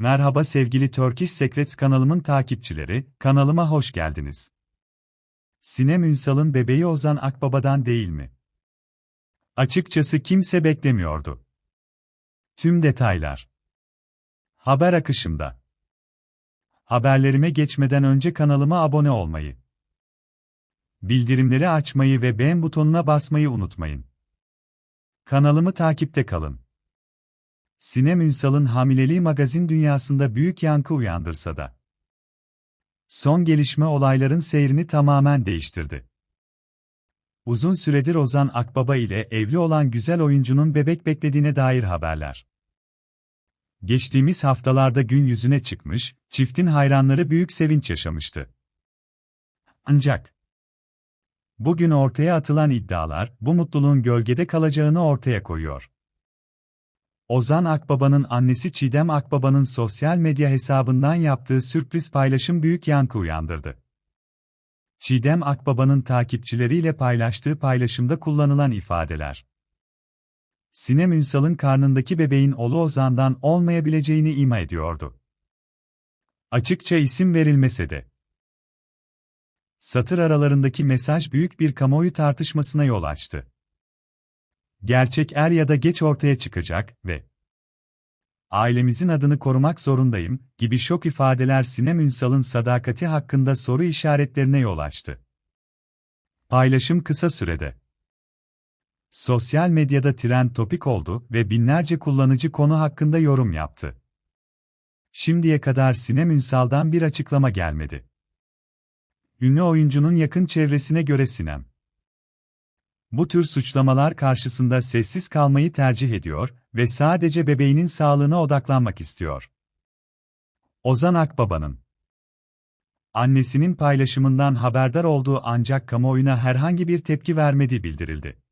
Merhaba sevgili Turkish Secrets kanalımın takipçileri, kanalıma hoş geldiniz. Sinem Ünsal'ın bebeği Ozan Akbaba'dan değil mi? Açıkçası kimse beklemiyordu. Tüm detaylar. Haber akışımda. Haberlerime geçmeden önce kanalıma abone olmayı, bildirimleri açmayı ve beğen butonuna basmayı unutmayın. Kanalımı takipte kalın. Sinem Ünsal'ın hamileliği magazin dünyasında büyük yankı uyandırsa da. Son gelişme olayların seyrini tamamen değiştirdi. Uzun süredir Ozan Akbaba ile evli olan güzel oyuncunun bebek beklediğine dair haberler. Geçtiğimiz haftalarda gün yüzüne çıkmış, çiftin hayranları büyük sevinç yaşamıştı. Ancak bugün ortaya atılan iddialar bu mutluluğun gölgede kalacağını ortaya koyuyor. Ozan Akbaba'nın annesi Çiğdem Akbaba'nın sosyal medya hesabından yaptığı sürpriz paylaşım büyük yankı uyandırdı. Çiğdem Akbaba'nın takipçileriyle paylaştığı paylaşımda kullanılan ifadeler. Sinem Ünsal'ın karnındaki bebeğin oğlu Ozan'dan olmayabileceğini ima ediyordu. Açıkça isim verilmese de. Satır aralarındaki mesaj büyük bir kamuoyu tartışmasına yol açtı gerçek er ya da geç ortaya çıkacak ve ailemizin adını korumak zorundayım gibi şok ifadeler Sinem Ünsal'ın sadakati hakkında soru işaretlerine yol açtı. Paylaşım kısa sürede sosyal medyada trend topik oldu ve binlerce kullanıcı konu hakkında yorum yaptı. Şimdiye kadar Sinem Ünsal'dan bir açıklama gelmedi. Ünlü oyuncunun yakın çevresine göre Sinem bu tür suçlamalar karşısında sessiz kalmayı tercih ediyor ve sadece bebeğinin sağlığına odaklanmak istiyor. Ozan Akbaba'nın annesinin paylaşımından haberdar olduğu ancak kamuoyuna herhangi bir tepki vermediği bildirildi.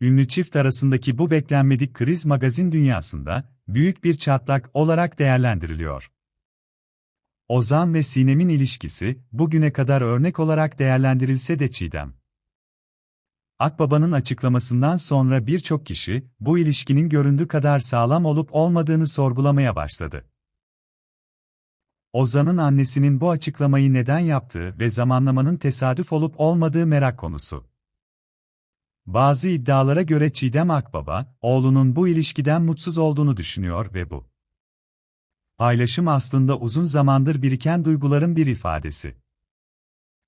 Ünlü çift arasındaki bu beklenmedik kriz magazin dünyasında büyük bir çatlak olarak değerlendiriliyor. Ozan ve Sinem'in ilişkisi bugüne kadar örnek olarak değerlendirilse de Çiğdem Akbaba'nın açıklamasından sonra birçok kişi, bu ilişkinin göründüğü kadar sağlam olup olmadığını sorgulamaya başladı. Ozan'ın annesinin bu açıklamayı neden yaptığı ve zamanlamanın tesadüf olup olmadığı merak konusu. Bazı iddialara göre Çiğdem Akbaba, oğlunun bu ilişkiden mutsuz olduğunu düşünüyor ve bu paylaşım aslında uzun zamandır biriken duyguların bir ifadesi.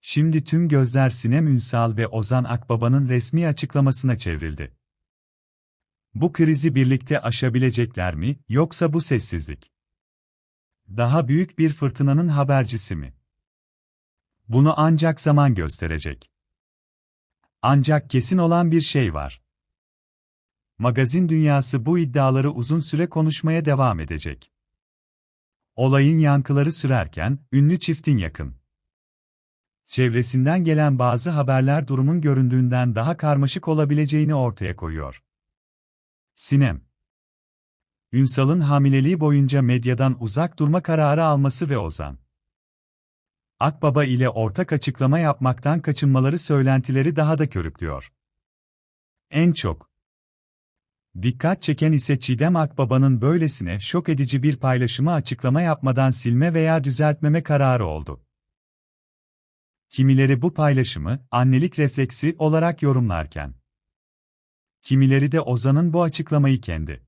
Şimdi tüm gözler Sinem Ünsal ve Ozan Akbaba'nın resmi açıklamasına çevrildi. Bu krizi birlikte aşabilecekler mi, yoksa bu sessizlik? Daha büyük bir fırtınanın habercisi mi? Bunu ancak zaman gösterecek. Ancak kesin olan bir şey var. Magazin dünyası bu iddiaları uzun süre konuşmaya devam edecek. Olayın yankıları sürerken, ünlü çiftin yakın çevresinden gelen bazı haberler durumun göründüğünden daha karmaşık olabileceğini ortaya koyuyor. Sinem Ünsal'ın hamileliği boyunca medyadan uzak durma kararı alması ve Ozan Akbaba ile ortak açıklama yapmaktan kaçınmaları söylentileri daha da körüklüyor. En çok dikkat çeken ise Çiğdem Akbaba'nın böylesine şok edici bir paylaşımı açıklama yapmadan silme veya düzeltmeme kararı oldu. Kimileri bu paylaşımı annelik refleksi olarak yorumlarken, kimileri de Ozan'ın bu açıklamayı kendi